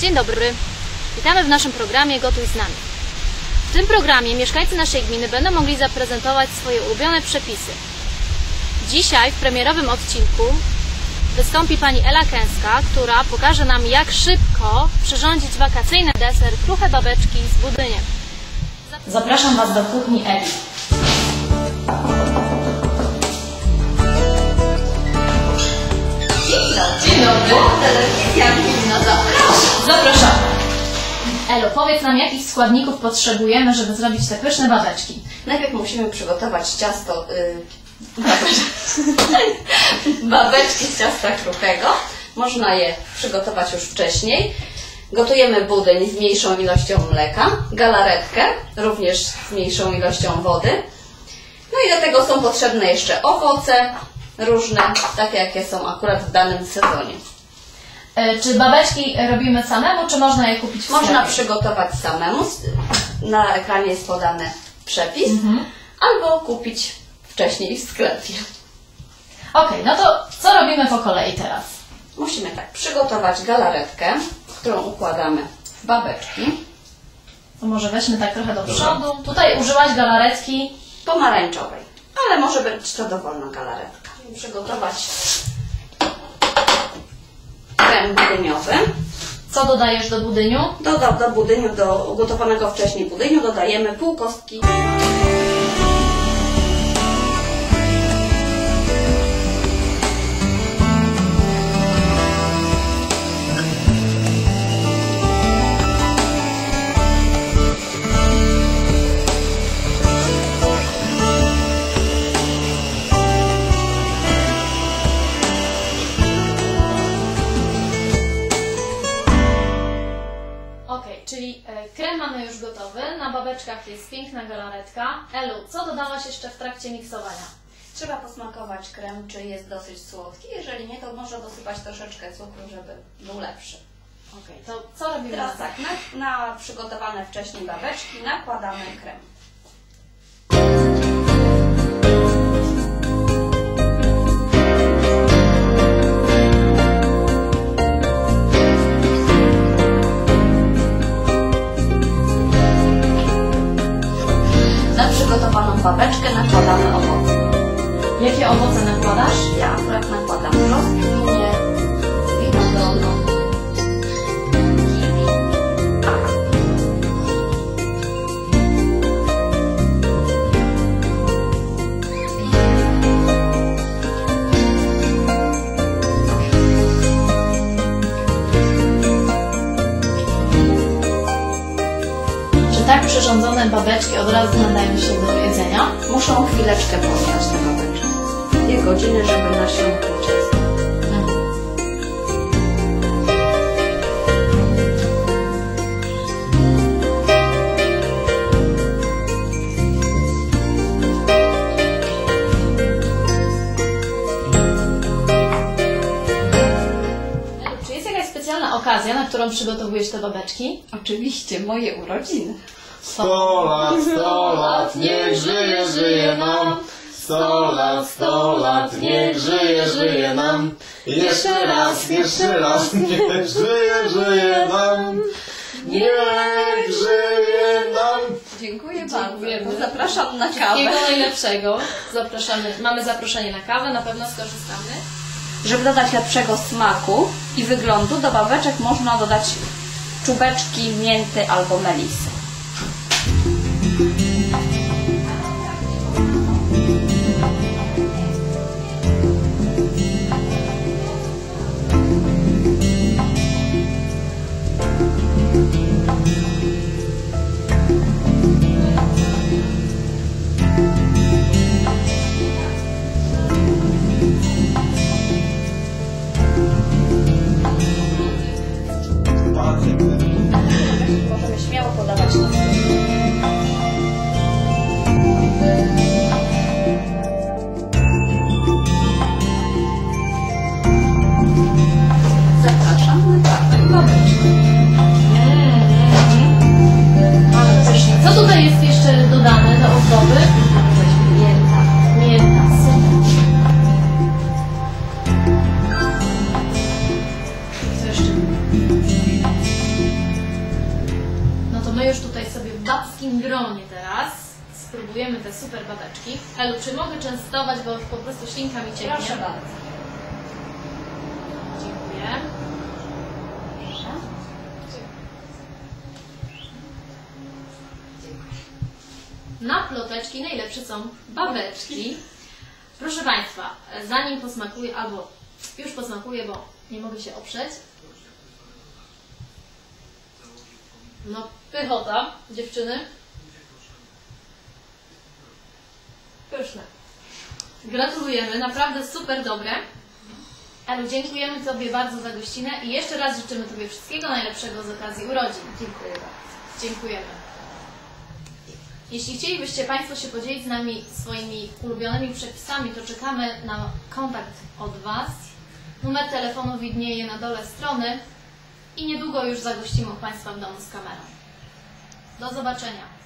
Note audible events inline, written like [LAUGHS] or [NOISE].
Dzień dobry. Witamy w naszym programie Gotuj z nami. W tym programie mieszkańcy naszej gminy będą mogli zaprezentować swoje ulubione przepisy. Dzisiaj w premierowym odcinku wystąpi pani Ela Kęska, która pokaże nam jak szybko przyrządzić wakacyjny deser kruche babeczki z budyniem. Zapraszam Was do kuchni Eli. Powiedz nam jakich składników potrzebujemy, żeby zrobić te pyszne babeczki. Najpierw musimy przygotować ciasto, y, [LAUGHS] babeczki z ciasta kruchego. Można je przygotować już wcześniej. Gotujemy budyń z mniejszą ilością mleka, galaretkę również z mniejszą ilością wody. No i do tego są potrzebne jeszcze owoce różne, takie jakie są akurat w danym sezonie. E, Czy babeczki robimy samemu, czy można je kupić w Można sklepie? przygotować samemu. Na ekranie jest podany przepis. Albo kupić wcześniej w sklepie. Okej, no to co robimy po kolei teraz? Musimy tak przygotować galaretkę, którą układamy w babeczki. To może weźmy tak trochę do przodu. Tutaj użyłaś galaretki. Pomarańczowej, ale może być to dowolna galaretka. Przygotować krem budyniowy. Co dodajesz do budyniu? Do, do, do budyniu, do ugotowanego wcześniej budyniu dodajemy pół kostki babeczkach jest piękna galaretka. Elu, co dodałaś jeszcze w trakcie miksowania? Trzeba posmakować krem, czy jest dosyć słodki. Jeżeli nie, to można dosypać troszeczkę cukru, żeby był lepszy. Okej, to co robimy Teraz na tak, na, na przygotowane wcześniej babeczki nakładamy krem. Nakładasz? Ja akurat nakładam brzoskwinie, winogronną, kiwi. Czy tak przyrządzone babeczki od razu nadają się do jedzenia? Muszą chwileczkę poznać te babeczki. Dwie godziny, żeby jakaś specjalna okazja, na którą przygotowujesz te babeczki? Oczywiście moje urodziny. Sto lat, sto lat, niech żyje, żyje nam. Sto lat, sto lat, niech żyje, żyje nam. Jeszcze raz, jeszcze raz, niech żyje, żyje nam. Niech żyje nam. Dziękuję Dziękujemy. bardzo. Zapraszam na Wszystkiego kawę. najlepszego. Zapraszamy, mamy zaproszenie na kawę, na pewno skorzystamy. Żeby dodać lepszego smaku i wyglądu, do babeczek można dodać czubeczki mięty albo melisy. Damskim gronie teraz spróbujemy te super babeczki. Elu, czy mogę częstować, bo już po prostu ślinka mi cieknie? Proszę bardzo. Dziękuję. Proszę. Na ploteczki najlepsze są babeczki. Proszę Państwa, zanim posmakuję, albo już posmakuję, bo nie mogę się oprzeć. No, pychota, dziewczyny. Pyszne. Gratulujemy, naprawdę super dobre. Elu, dziękujemy Tobie bardzo za gościnę i jeszcze raz życzymy Tobie wszystkiego najlepszego z okazji urodzin. Dziękuję bardzo. Dziękujemy. Jeśli chcielibyście Państwo się podzielić z nami swoimi ulubionymi przepisami, to czekamy na kontakt od Was. Numer telefonu widnieje na dole strony i niedługo już zagościmy u Państwa w domu z kamerą. Do zobaczenia.